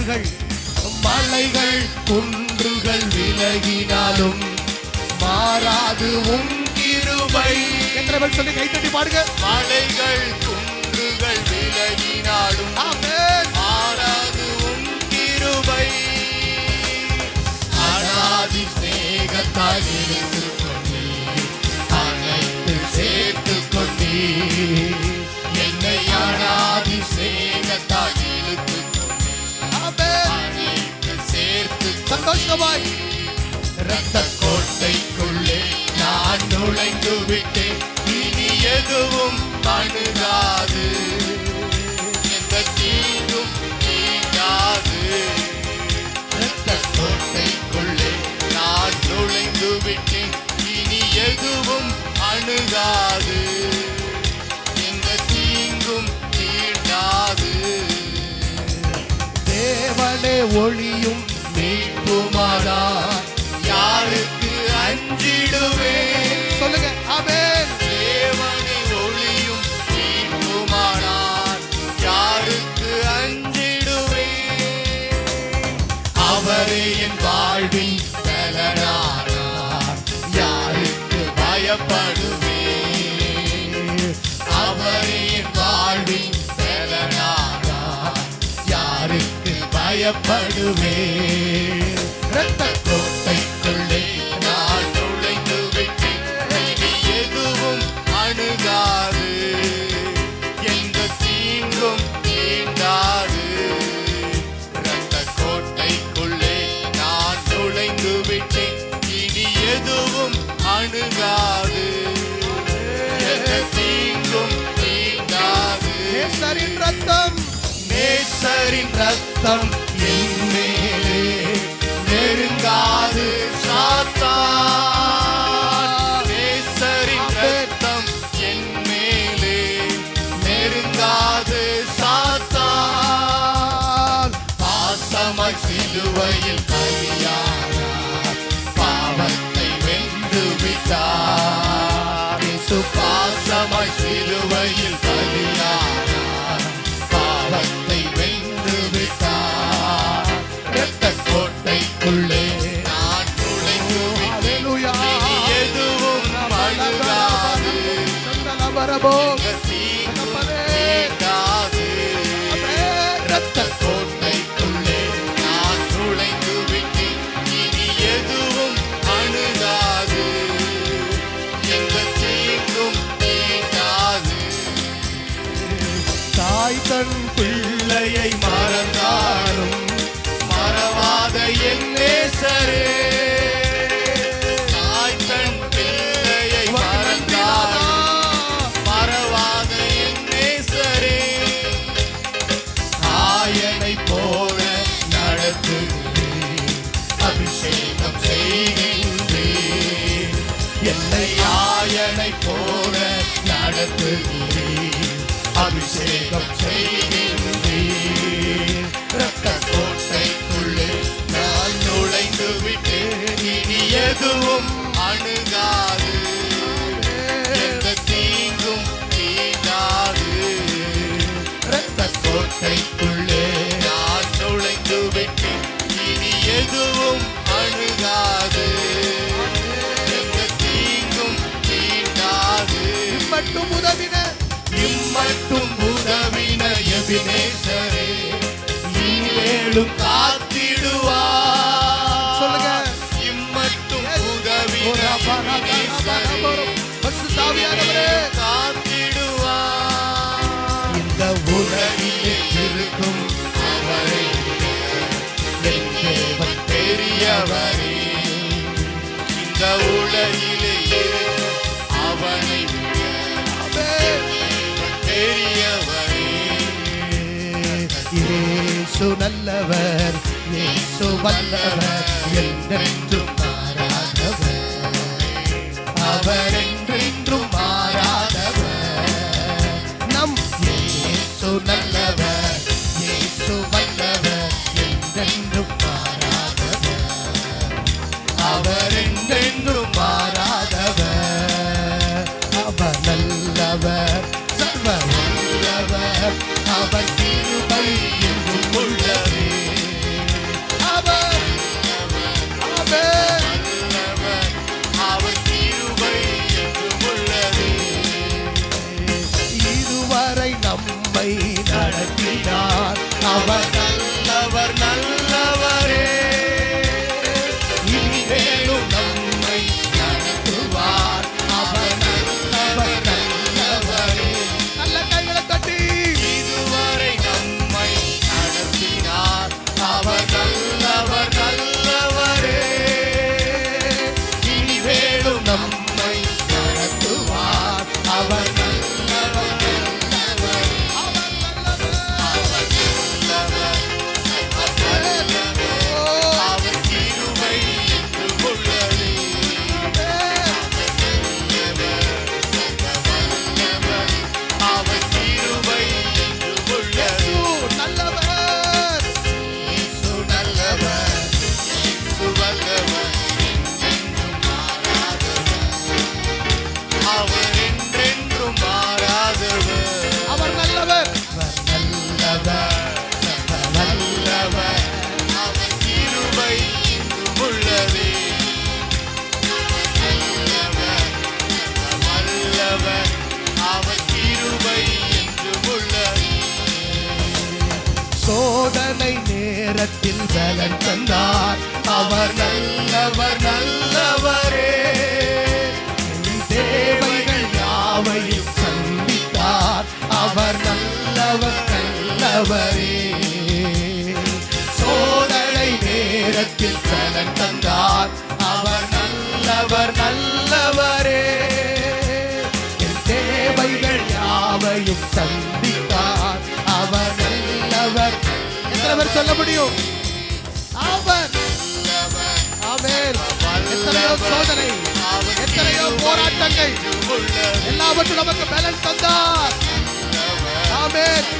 குன்றுகள் மலைகள் குன்றுகள் விலகினாலும் மாறாது உன் கிருபை. எங்களை சொல்லி கைத்தட்டி பாடுங்க. மலைகள் குன்றுகள் விலகினாலும் ஆமென். ரத்த கோட்டைக்குள்ளே நான் நுழைந்து விட்டேன் இனி எதுவும் அணுகாது எந்த தீங்கும் தீண்டாது ரத்த கோட்டைக்குள்ளே நான் நுழைந்து விட்டேன் இனி எதுவும் அணுகாது. எந்த தீங்கும் தீண்டாது. தேவனே ஒளியும் அவரே என் வாழ்வின் பலனானார். யாருக்கு பயப்படுவே அவரே என் வாழ்வின் பலனானார். யாருக்கு ரத்தம் என் நெருங்காது சாத்தா நேசரின் ரத்தம் என் நெருங்காது சாத்தான். பாசமாய் சிலுவையில் சந்தனபரபோ எங்க கோட்டைக்குள்ளே நான் நுழைந்து விட்டேன். இனி எதுவும் அணுகாது. எந்த தீங்கும் தாய் தன் பிள்ளையை மா ஆயனை போல நடத்துகிறேன் அபிஷேகம் செய்கின்றேன் ரத்த கோட்டைக்குள்ளே நான் நுழைந்து விட்டு இனி எதுவும் அணுகாது. எந்த தீங்கும் தீங்காது ரத்த கோட்டைக்குள்ளே நான் நுழைந்து விட்டு இனி எதுவும் மட்டும் உதவின. இம்மட்டும் உதவின எபினேசரே இனிமேலும் காத்திடுவார் சொல்லுங்க. இம்மட்டும் உதவின. காத்திடுவார் இந்த உலகிலே இருக்கும் அவரை பெரியவரே. இந்த உலகிலே இயேசு நல்லவர் இயேசு வல்லவர் என்றென்றும் மாறாதவர். அவர் என்றென்றும் மாறாதவர். நம் இயேசு நல்லவர் இயேசு வல்லவர் என்றென்றும் மாறாதவர். அவர் என்றென்றும் மாறாதவர். அவர் நல்லவர் சர்வ வல்லவர். அவர் ஆண்டவரே சோதனை நேரத்தில் பலன் தந்தார். அவர் நல்லவர் நல்லவரே. என் தேவைகள் யாவையும் சந்தித்தார். அவர் நல்லவர். எத்தனவர் சொல்ல முடியும்? அவர் அவர் எத்தனையோ சோதனை எத்தனையோ போராட்டங்கள். எல்லாவற்றும் நமக்கு பேலன்ஸ் தந்தார். ஆமேன்.